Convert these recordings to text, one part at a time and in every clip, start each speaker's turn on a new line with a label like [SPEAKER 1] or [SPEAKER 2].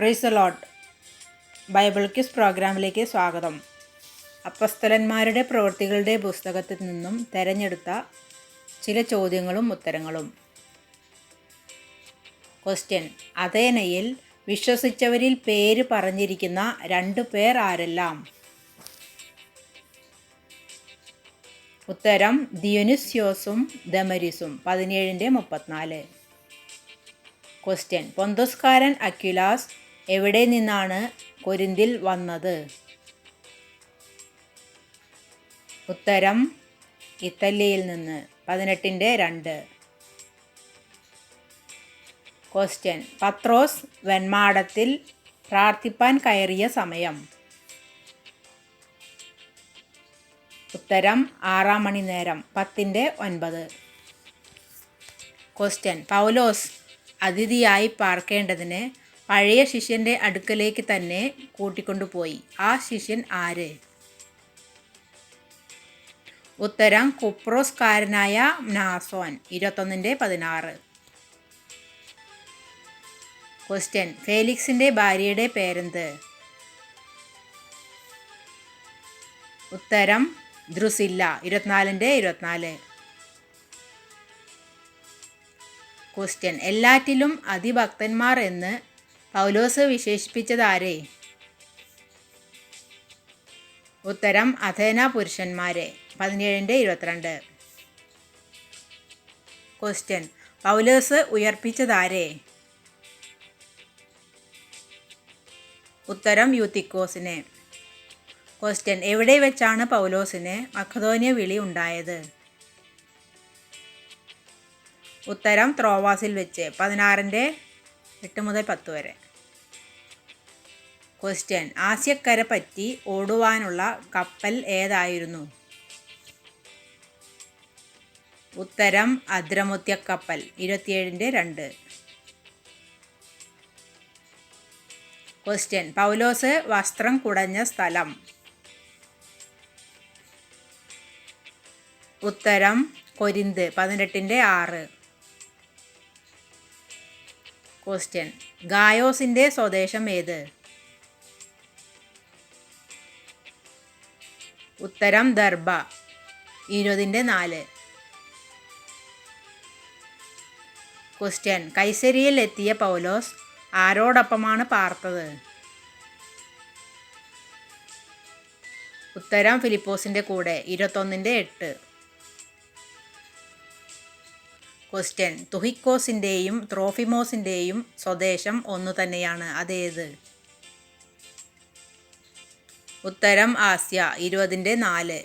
[SPEAKER 1] Price ലോട്ട് Bible quiz പ്രോഗ്രാമിലേക്ക് സ്വാഗതം. അപ്പസ്തലന്മാരുടെ പ്രവൃത്തികളുടെ പുസ്തകത്തിൽ നിന്നും തിരഞ്ഞെടുത്ത ചില ചോദ്യങ്ങളും ഉത്തരങ്ങളും. ക്വസ്റ്റ്യൻ അതേനയിൽ വിശ്വസിച്ചവരിൽ പേര് പറഞ്ഞിരിക്കുന്ന രണ്ടു പേർ ആരെല്ലാം? ഉത്തരം ദിയൊനുസ്യോസും ദമരിസും. പതിനേഴിന്റെ മുപ്പത്തിനാല്. ക്വസ്റ്റ്യൻ പൊന്തോസ്കാരൻ അക്യുലാസ് എവിടെ നിന്നാണ് കൊരിന്തിൽ വന്നത്? ഉത്തരം ഇറ്റലിയിൽ നിന്ന്. പതിനെട്ടിന്റെ രണ്ട്. ക്വസ്റ്റ്യൻ പത്രോസ് വെൺമാടത്തിൽ പ്രാർത്ഥിപ്പാൻ കയറിയ സമയം. ഉത്തരം ആറാം മണി നേരം പത്തിന്റെ ഒൻപത്. ക്വസ്റ്റ്യൻ പൗലോസ് അതിഥിയായി പാർക്കേണ്ടതിന് പഴയ ശിഷ്യന്റെ അടുക്കലേക്ക് തന്നെ കൂട്ടിക്കൊണ്ടുപോയി. ആ ശിഷ്യൻ ആര്? ഉത്തരം കുപ്രോസ്കാരനായ നാസോൻ. ഇരുപത്തൊന്നിന്റെ പതിനാറ്. ക്വസ്റ്റ്യൻ ഫേലിക്സിന്റെ ഭാര്യയുടെ പേരെന്ത്? ഉത്തരം ദ്രുസില്ല. ഇരുപത്തിനാലിന്റെ ഇരുപത്തിനാല്. ക്വസ്റ്റ്യൻ എല്ലാറ്റിലും അതിഭക്തന്മാർ എന്ന് പൗലോസ് വിശേഷിപ്പിച്ചതാരെ? ഉത്തരം അഥേന പുരുഷന്മാരെ. പതിനേഴിന്റെ ഇരുപത്തിരണ്ട്. ക്വസ്റ്റ്യൻ പൗലോസ് ഉയർപ്പിച്ചതാരെ? ഉത്തരം യൂത്തിക്കോസിനെ. ക്വസ്റ്റ്യൻ എവിടെ വെച്ചാണ് പൗലോസിന് മഖദോനിയ വിളി ഉണ്ടായത്? ഉത്തരം ത്രോവാസിൽ വെച്ച്. പതിനാറിന്റെ എട്ട് മുതൽ പത്ത് വരെ. ക്വസ്റ്റ്യൻ ആസ്യക്കര പറ്റി ഓടുവാനുള്ള കപ്പൽ ഏതായിരുന്നു? ഉത്തരം അദ്രമുത്യക്കപ്പൽ ഇരുപത്തിയേഴിന്റെ രണ്ട്. ക്വസ്റ്റ്യൻ പൗലോസ് വസ്ത്രം കുടഞ്ഞ സ്ഥലം. ഉത്തരം കൊരിന്ത്. പതിനെട്ടിന്റെ ആറ്. ക്വസ്റ്റ്യൻ ഗായോസിന്റെ സ്വദേശം ഏത്? ഉത്തരം ദർബ. ഇരുപതിന്റെ നാല്. ക്വസ്റ്റ്യൻ കൈസരിയിൽ എത്തിയ പൗലോസ് ആരോടൊപ്പമാണ് പാർത്തത്? ഉത്തരം ഫിലിപ്പോസിന്റെ കൂടെ. ഇരുപത്തൊന്നിന്റെ എട്ട്. ക്വസ്റ്റ്യൻ തുഹിക്കോസിന്റെയും ത്രോഫിമോസിന്റെയും സ്വദേശം ഒന്നു തന്നെയാണ്. അതേത്? ഉത്തരം ആസ്യ. ഇരുപതിന്റെ നാല്.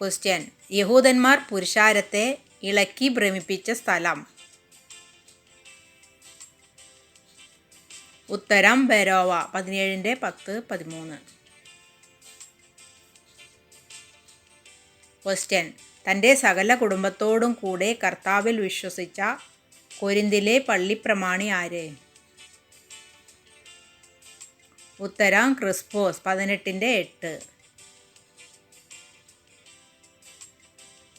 [SPEAKER 1] ക്വസ്റ്റ്യൻ യഹൂദന്മാർ പുരുഷാരത്തെ ഇളക്കി ഭ്രമിപ്പിച്ച സ്ഥലം. ഉത്തരം ബെരോവ പതിനേഴിന്റെ പത്ത് പതിമൂന്ന്. ക്വസ്റ്റ്യൻ തന്റെ സകല കുടുംബത്തോടും കൂടെ കർത്താവിൽ വിശ്വസിച്ച കൊരിന്തിലെ പള്ളിപ്രമാണി ആര്? ഉത്തരം ക്രിസ്പോസ് പതിനെട്ടിന്റെ എട്ട്.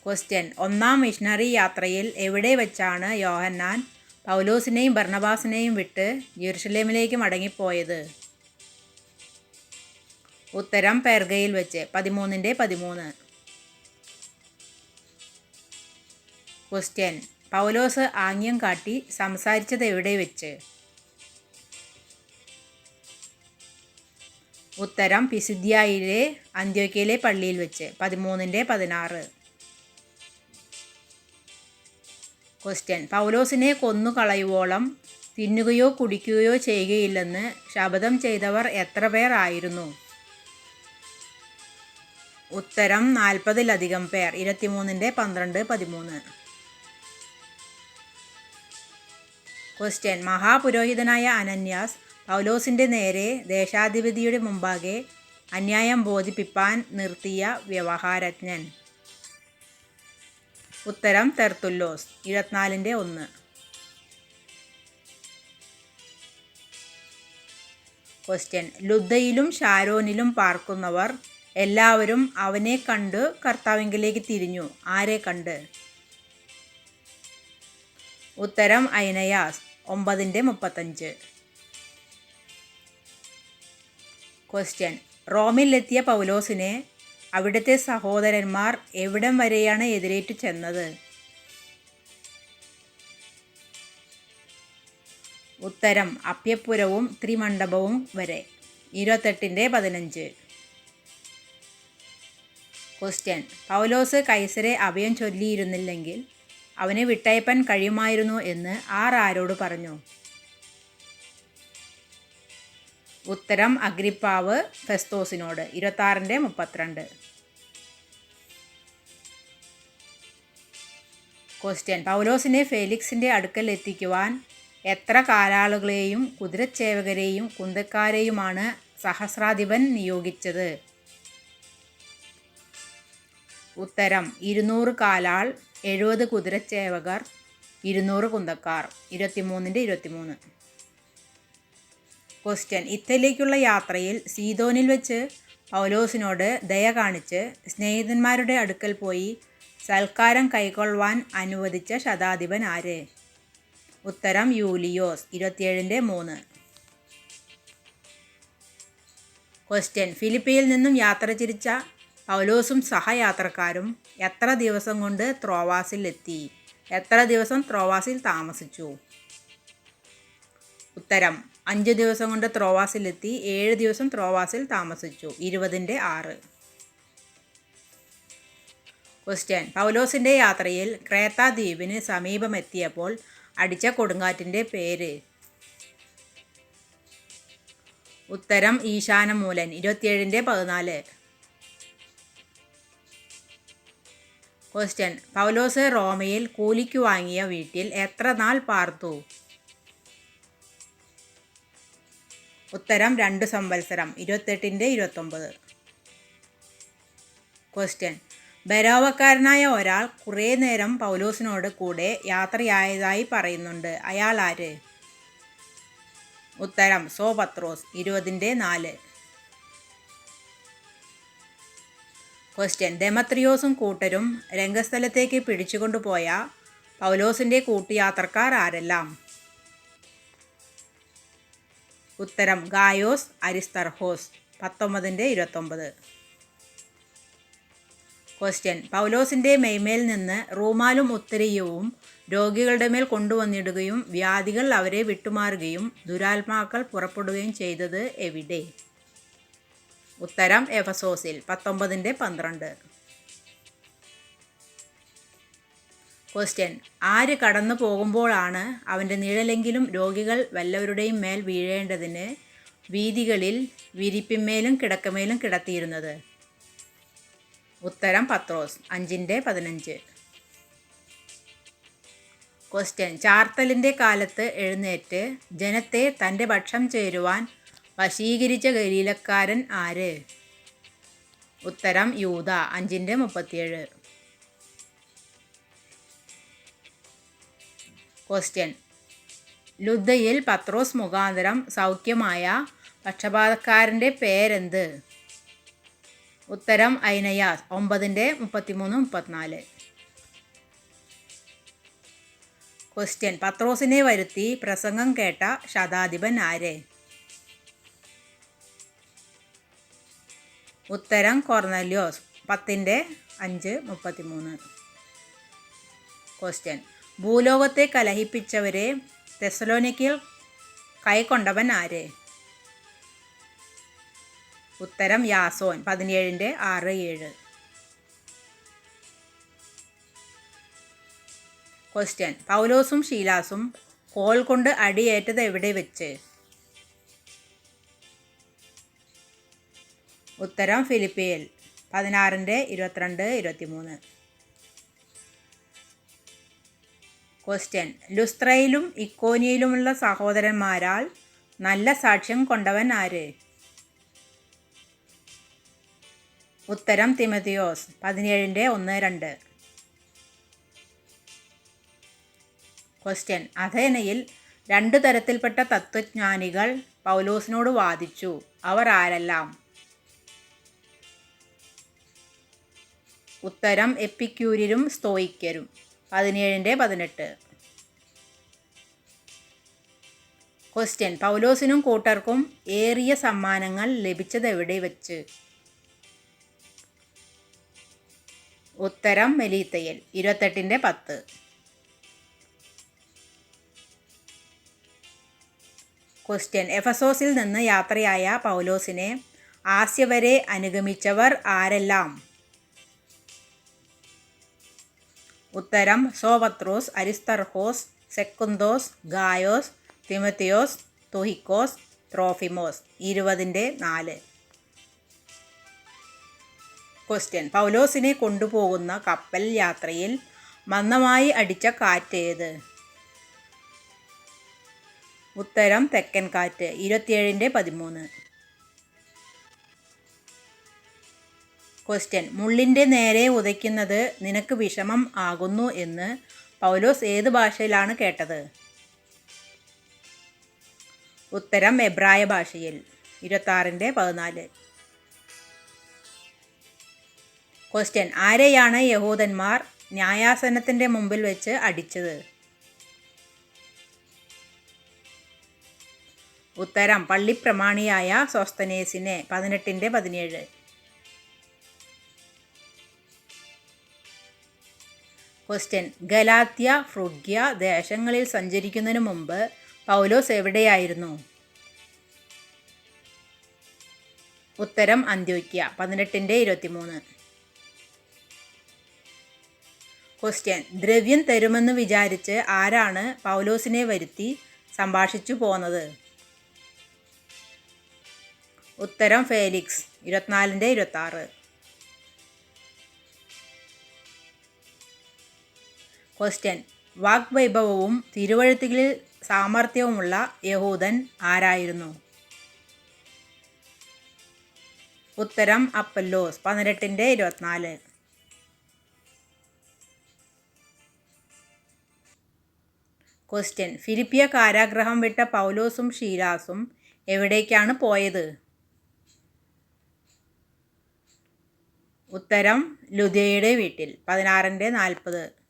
[SPEAKER 1] ക്വസ്റ്റ്യൻ ഒന്നാം മിഷണറി യാത്രയിൽ എവിടെ വെച്ചാണ് യോഹന്നാൻ പൗലോസിനെയും ഭർണബാസിനെയും വിട്ട് ജെറുസലേമിലേക്ക് മടങ്ങിപ്പോയത്? ഉത്തരം പെർഗയിൽ വെച്ച് പതിമൂന്നിന്റെ പതിമൂന്ന്. ക്വസ്റ്റ്യൻ പൗലോസ് ആംഗ്യം കാട്ടി സംസാരിച്ചത് എവിടെ വെച്ച്? ഉത്തരം പിസിദ്ധ്യയിലെ അന്ത്യോക്കയിലെ പള്ളിയിൽ വെച്ച്. പതിമൂന്നിന്റെ പതിനാറ്. ക്വസ്റ്റ്യൻ പൗലോസിനെ കൊന്നു കളയുവോളം തിന്നുകയോ കുടിക്കുകയോ ചെയ്യുകയില്ലെന്ന് ശപഥം ചെയ്തവർ എത്ര പേർ ആയിരുന്നു? ഉത്തരം നാൽപ്പതിലധികം പേർ. ഇരുപത്തിമൂന്നിന്റെ പന്ത്രണ്ട് പതിമൂന്ന്. ക്വസ്റ്റ്യൻ മഹാപുരോഹിതനായ അനന്യാസ് പൗലോസിന്റെ നേരെ ദേശാധിപതിയുടെ മുമ്പാകെ അന്യായം ബോധിപ്പിപ്പാൻ നിർത്തിയ വ്യവഹാരജ്ഞൻ. ഉത്തരം തെർത്തുല്ലോസ് ഇരുപത്തിനാലിന്റെ ഒന്ന്. ക്വസ്റ്റ്യൻ ലുദ്ധയിലും ഷാരോനിലും പാർക്കുന്നവർ എല്ലാവരും അവനെ കണ്ട് കർത്താവിങ്കിലേക്ക് തിരിഞ്ഞു. ആരെ കണ്ട്? ഉത്തരം ഐനയാസ് ഒമ്പതിന്റെ മുപ്പത്തഞ്ച്. ക്വസ്റ്റ്യൻ റോമിലെത്തിയ പൗലോസിനെ അവിടുത്തെ സഹോദരന്മാർ എവിടം വരെയാണ് എതിരേറ്റു ചെന്നത്? ഉത്തരം അപ്യപുരവും ത്രിമണ്ഡപവും വരെ. ഇരുപത്തെട്ടിന്റെ പതിനഞ്ച്. ക്വസ്റ്റ്യൻ പൗലോസ് കൈസരെ അഭയം ചൊല്ലിയിരുന്നില്ലെങ്കിൽ അവനെ വിട്ടയപ്പാൻ കഴിയുമായിരുന്നു എന്ന് ആർ ആരോട് പറഞ്ഞു. ഉത്തരം അഗ്രിപ്പാവ് ഫെസ്തോസിനോട് ഇരുപത്താറിന്റെ മുപ്പത്തിരണ്ട്. ക്വസ്റ്റ്യൻ പൗലോസിനെ ഫേലിക്സിന്റെ അടുക്കൽ എത്തിക്കുവാൻ എത്ര കാലാളുകളെയും കുതിരച്ചേവകരെയും കുന്തക്കാരെയുമാണ് സഹസ്രാധിപൻ നിയോഗിച്ചത്? ഉത്തരം ഇരുന്നൂറ് കാലാൾ എഴുപത് കുതിരച്ചേവകർ ഇരുന്നൂറ് കുന്തക്കാർ. ഇരുപത്തിമൂന്നിന്റെ ഇരുപത്തിമൂന്ന്. ക്വസ്റ്റ്യൻ ഇറ്റലിക്കുള്ള യാത്രയിൽ സീതോനിൽ വെച്ച് പൗലോസിനോട് ദയ കാണിച്ച് സ്നേഹിതന്മാരുടെ അടുക്കൽ പോയി സൽക്കാരം കൈക്കൊള്ളുവാൻ അനുവദിച്ച ശതാധിപൻ ആര്? ഉത്തരം യൂലിയോസ്. ഇരുപത്തിയേഴിന്റെ മൂന്ന്. ക്വസ്റ്റ്യൻ ഫിലിപ്പിയിൽ നിന്നും യാത്ര തിരിച്ച പൗലോസും സഹയാത്രക്കാരും എത്ര ദിവസം കൊണ്ട് ത്രോവാസിൽ എത്തി എത്ര ദിവസം ത്രോവാസിൽ താമസിച്ചു? ഉത്തരം അഞ്ച് ദിവസം കൊണ്ട് ത്രോവാസിലെത്തി ഏഴ് ദിവസം ത്രോവാസിൽ താമസിച്ചു. ഇരുപതിന്റെ ആറ്. ക്വസ്റ്റ്യൻ പൗലോസിന്റെ യാത്രയിൽ ക്രേത്ത ദ്വീപിന് സമീപമെത്തിയപ്പോൾ അടിച്ച കൊടുങ്കാറ്റിന്റെ പേര്? ഉത്തരം ഈശാനമൂലൻ. ഇരുപത്തിയേഴിന്റെ പതിനാല്. ക്വസ്റ്റ്യൻ പൗലോസ് റോമയിൽ കൂലിക്ക് വാങ്ങിയ വീട്ടിൽ എത്ര നാൾ പാർത്തു? ഉത്തരം രണ്ട് സംവത്സരം. ഇരുപത്തെട്ടിന്റെ ഇരുപത്തൊമ്പത്. ക്വസ്റ്റ്യൻ ബരോവക്കാരനായ ഒരാൾ കുറേ നേരം പൗലോസിനോട് കൂടെ യാത്രയായതായി പറയുന്നുണ്ട്. അയാൾ ആര്? ഉത്തരം സോ പത്രോസ് ഇരുപതിന്റെ നാല്. ക്വസ്റ്റ്യൻ ദമത്രിയോസും കൂട്ടരും രംഗസ്ഥലത്തേക്ക് പിടിച്ചുകൊണ്ടുപോയ പൗലോസിന്റെ കൂട്ടുയാത്രക്കാർ ആരെല്ലാം? ഉത്തരം ഗായോസ് അരിസ്തർഹോസ് പത്തൊമ്പതിന്റെ ഇരുപത്തൊമ്പത്. ക്വസ്റ്റ്യൻ പൗലോസിന്റെ മെയ്മേൽ നിന്ന് റൂമാലും ഉത്തരീയവും രോഗികളുടെ മേൽ കൊണ്ടുവന്നിടുകയും വ്യാധികൾ അവരെ വിട്ടുമാറുകയും ദുരാത്മാക്കൾ പുറപ്പെടുകയും ചെയ്തത് എവിടെ? ഉത്തരം എഫസോസിൽ പത്തൊമ്പതിന്റെ പന്ത്രണ്ട്. ക്വസ്റ്റ്യൻ ആര് കടന്നു പോകുമ്പോഴാണ് അവന്റെ നിഴലെങ്കിലും രോഗികൾ വല്ലവരുടെയും മേൽ വീഴേണ്ടതിന് വീതികളിൽ വിരിപ്പിന്മേലും കിടക്കമേലും കിടത്തിയിരുന്നത്? ഉത്തരം പത്രോസ് അഞ്ചിന്റെ പതിനഞ്ച്. ക്വസ്റ്റ്യൻ ചാർത്തലിന്റെ കാലത്ത് എഴുന്നേറ്റ് ജനത്തെ തന്റെ പക്ഷം ചേരുവാൻ വശീകരിച്ച ഗലീലക്കാരൻ ആര്? ഉത്തരം യൂത. അഞ്ചിന്റെ മുപ്പത്തിയേഴ്. ക്വസ്റ്റ്യൻ ലുദ്ധയിൽ പത്രോസ് മുഖാന്തരം സൗഖ്യമായ പക്ഷപാതക്കാരന്റെ പേരെന്ത്? ഉത്തരം ഐനയാസ് ഒമ്പതിന്റെ മുപ്പത്തിമൂന്ന് മുപ്പത്തിനാല്. ക്വസ്റ്റ്യൻ പത്രോസിനെ വരുത്തി പ്രസംഗം കേട്ട ശതാധിപൻ ആര്? ഉത്തരം കൊർണല്യോസ്. പത്തിന്റെ അഞ്ച് മുപ്പത്തിമൂന്ന്. ക്വസ്റ്റ്യൻ ഭൂലോകത്തെ കലഹിപ്പിച്ചവരെ തെസലോനിക്കിൽ കൈക്കൊണ്ടവൻ ആര്? ഉത്തരം യാസോൻ. പതിനേഴിന്റെ ആറ് ഏഴ്. ക്വസ്റ്റ്യൻ പൗലോസും ഷീലാസും കോൾ കൊണ്ട് അടിയേറ്റത് എവിടെ വെച്ച്? ഉത്തരം ഫിലിപ്പിയൽ പതിനാറിന്റെ ഇരുപത്തിരണ്ട് ഇരുപത്തിമൂന്ന്. ക്വസ്റ്റ്യൻ ലുസ്ത്രയിലും ഇക്കോനിയയിലുമുള്ള സഹോദരന്മാരാൽ നല്ല സാക്ഷ്യം കൊണ്ടവൻ ആര്? ഉത്തരം തിമതിയോസ്. പതിനേഴിന്റെ ഒന്ന് രണ്ട്. ക്വസ്റ്റ്യൻ അഥേനയിൽ രണ്ട് തരത്തിൽപ്പെട്ട തത്വജ്ഞാനികൾ പൗലോസിനോട് വാദിച്ചു. അവർ ആരെല്ലാം? ഉത്തരം എപ്പിക്യൂര്യരും സ്തോയിക്കരും പതിനേഴിന്റെ പതിനെട്ട്. ക്വസ്റ്റ്യൻ പൗലോസിനും കൂട്ടർക്കും ഏറിയ സമ്മാനങ്ങൾ ലഭിച്ചത് എവിടെ വെച്ച്? ഉത്തരം മെലീത്തയിൽ. ഇരുപത്തെട്ടിന്റെ പത്ത്. ക്വസ്റ്റ്യൻ എഫസോസിൽ നിന്ന് യാത്രയായ പൗലോസിനെ ആസ്യ വരെ അനുഗമിച്ചവർ ആരെല്ലാം? ഉത്തരം സോവത്രോസ് അരിസ്തർഹോസ് സെക്കുന്തോസ് ഗായോസ് തിമത്തിയോസ് തുഹിക്കോസ് ത്രോഫിമോസ്. ഇരുപതിന്റെ നാല്. ക്വസ്റ്റ്യൻ പൗലോസിനെ കൊണ്ടുപോകുന്ന കപ്പൽ യാത്രയിൽ മന്ദമായി അടിച്ച കാറ്റേത് ഉത്തരം തെക്കൻ കാറ്റ്. ഇരുപത്തിയേഴിന്റെ പതിമൂന്ന്. ക്വസ്റ്റ്യൻ മുള്ളിന്റെ നേരെ ഉദയ്ക്കുന്നത് നിനക്ക് വിഷമം ആകുന്നു എന്ന് പൗലോസ് ഏത് ഭാഷയിലാണ് കേട്ടത്? ഉത്തരം എബ്രായ ഭാഷയിൽ. ഇരുപത്താറിന്റെ പതിനാല്. ക്വസ്റ്റ്യൻ ആരെയാണ് യഹൂദന്മാർ ന്യായാസനത്തിന്റെ മുമ്പിൽ വെച്ച് അടിച്ചത്? ഉത്തരം. പള്ളിപ്രമാണിയായ സ്വസ്തനേസിനെ പതിനെട്ടിന്റെ പതിനേഴ്. ക്വസ്റ്റ്യൻ. ഗലാത്യ ഫ്രുഗ്യ ദേശങ്ങളിൽ സഞ്ചരിക്കുന്നതിന് മുമ്പ് പൗലോസ് എവിടെയായിരുന്നു? ഉത്തരം അന്ത്യോക്യ പതിനെട്ടിന്റെ ഇരുപത്തിമൂന്ന്. ക്വസ്റ്റ്യൻ. ദ്രവ്യം തരുമെന്ന് വിചാരിച്ച് ആരാണ് പൗലോസിനെ വരുത്തി സംഭാഷിച്ചു പോന്നത്? ഉത്തരം ഫേലിക്സ് ഇരുപത്തിനാലിന്റെ ഇരുപത്താറ്. ക്വസ്റ്റ്യൻ. വാഗ്വൈഭവവും തിരുവഴുത്തുകളിൽ സാമർഥ്യവുമുള്ള യഹൂദൻ ആരായിരുന്നു? ഉത്തരം അപ്പല്ലോസ് പതിനെട്ടിന്റെ ഇരുപത്തിനാല്. ക്വസ്റ്റ്യൻ. ഫിലിപ്പിയ കാരാഗ്രഹം വിട്ട പൗലോസും ഷീലാസും എവിടേക്കാണ് പോയത്? ഉത്തരം ലുധിയയുടെ വീട്ടിൽ പതിനാറിന്റെ നാൽപ്പത്.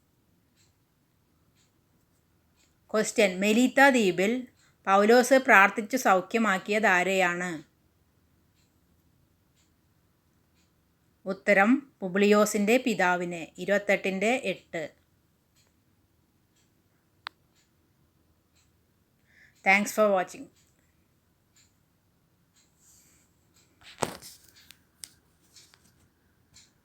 [SPEAKER 1] ക്വസ്റ്റ്യൻ. മെലീത്ത ദ്വീപിൽ പൗലോസ് പ്രാർത്ഥിച്ചു സൗഖ്യമാക്കിയത് ആരെയാണ്? ഉത്തരം പുബ്ലിയോസിന്റെ പിതാവിനെ. ഇരുപത്തെട്ടിന്റെ എട്ട്. Thanks for watching